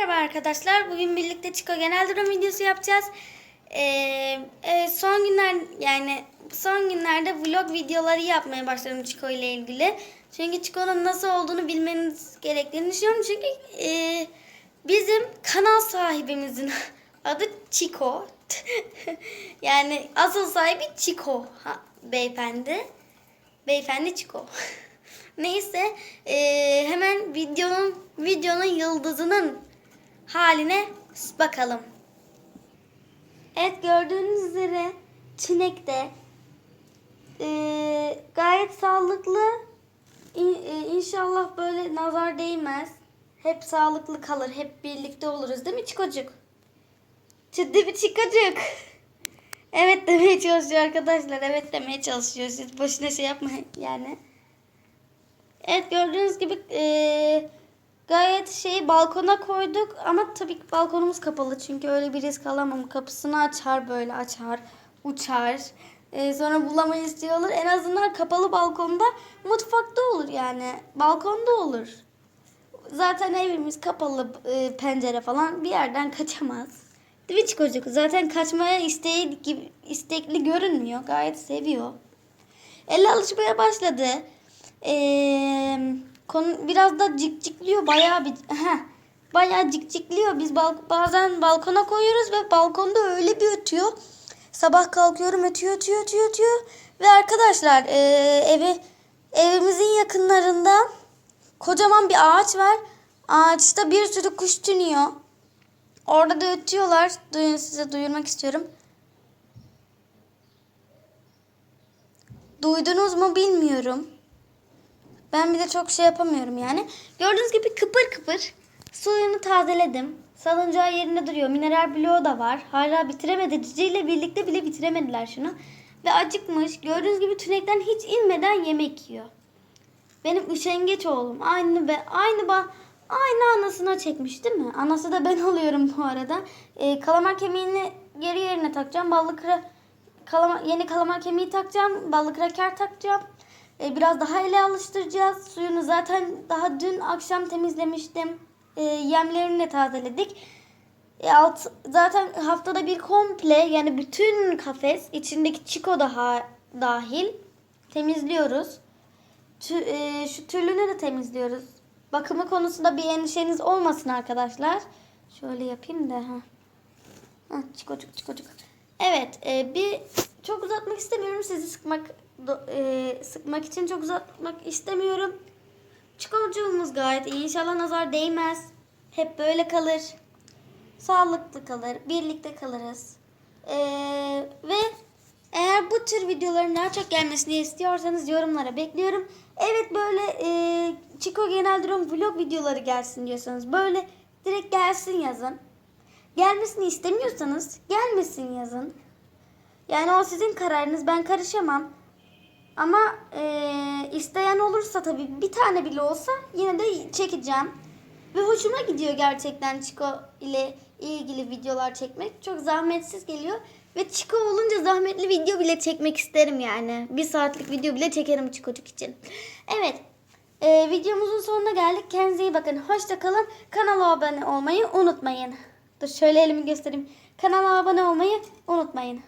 Merhaba arkadaşlar. Bugün birlikte Çiko genel durum videosu yapacağız. Ee, e, son günler yani son günlerde vlog videoları yapmaya başladım Çiko ile ilgili. Çünkü Çiko'nun nasıl olduğunu bilmeniz gerektiğini düşünüyorum. Çünkü e, bizim kanal sahibimizin adı Çiko. yani asıl sahibi Çiko beyefendi. Beyefendi Çiko. Neyse eee, hemen videonun videonun yıldızının haline bakalım. Evet gördüğünüz üzere Çinek'te eee, gayet sağlıklı İ- e, inşallah böyle nazar değmez. Hep sağlıklı kalır. Hep birlikte oluruz değil mi Çikocuk? Ciddi bir Çikocuk. Evet demeye çalışıyor arkadaşlar. Evet demeye çalışıyor. Siz boşuna şey yapmayın yani. Evet gördüğünüz gibi eee, gayet şeyi balkona koyduk ama tabii ki balkonumuz kapalı çünkü öyle bir risk alamam. Kapısını açar böyle açar, uçar. Eee, sonra bulamayız diyorlar. En azından kapalı balkonda mutfakta olur yani. Balkonda olur. Zaten evimiz kapalı e, pencere falan bir yerden kaçamaz. Değil mi çocuk? Zaten kaçmaya isteği gibi istekli görünmüyor. Gayet seviyor. Elle alışmaya başladı. Ee, konu biraz da cikcikliyor bayağı bir heh, bayağı cikcikliyor. Biz bal, bazen balkona koyuyoruz ve balkonda öyle bir ötüyor. Sabah kalkıyorum ötüyor ötüyor ötüyor ötüyor. Ve arkadaşlar e, evi evimizin yakınlarında kocaman bir ağaç var. Ağaçta bir sürü kuş tünüyor. Orada da ötüyorlar. Duyun size duyurmak istiyorum. Duydunuz mu bilmiyorum. Ben bir de çok şey yapamıyorum yani. Gördüğünüz gibi kıpır kıpır suyunu tazeledim. Salıncağı yerinde duruyor. Mineral bloğu da var. Hala bitiremedi. Cici ile birlikte bile bitiremediler şunu. Ve acıkmış. Gördüğünüz gibi tünekten hiç inmeden yemek yiyor. Benim üşengeç oğlum. Aynı ve aynı ba aynı anasına çekmiş değil mi? Anası da ben oluyorum bu arada. Ee, kalamar kemiğini geri yerine takacağım. Ballı kıra, kalamar, yeni kalamar kemiği takacağım. Ballı kraker takacağım. Ee, biraz daha ele alıştıracağız. Suyunu zaten daha dün akşam temizlemiştim. Ee, yemlerini de tazeledik. E, alt, zaten haftada bir komple yani bütün kafes içindeki çiko daha dahil temizliyoruz. Tü- e, şu türlünü de temizliyoruz. Bakımı konusunda bir endişeniz olmasın arkadaşlar. Şöyle yapayım da. Ha. Hah, çikocuk çikocuk. Evet e, bir çok uzatmak istemiyorum sizi sıkmak do- e, sıkmak için çok uzatmak istemiyorum. Çikocuğumuz gayet iyi. İnşallah nazar değmez. Hep böyle kalır. Sağlıklı kalır. Birlikte kalırız. Ee, ve eğer bu tür videoların daha çok gelmesini istiyorsanız yorumlara bekliyorum. Evet böyle e, Chico Genel Durum vlog videoları gelsin diyorsanız böyle direkt gelsin yazın. Gelmesini istemiyorsanız gelmesin yazın. Yani o sizin kararınız ben karışamam. Ama e, isteyen olursa tabii bir tane bile olsa yine de çekeceğim. Ve hoşuma gidiyor gerçekten Chico ile ilgili videolar çekmek. Çok zahmetsiz geliyor. Ve Chico olunca zahmetli video bile çekmek isterim yani. Bir saatlik video bile çekerim Chico'cuk için. Evet. e, videomuzun sonuna geldik. Kendinize iyi bakın. Hoşça kalın. Kanala abone olmayı unutmayın. Dur şöyle elimi göstereyim. Kanala abone olmayı unutmayın.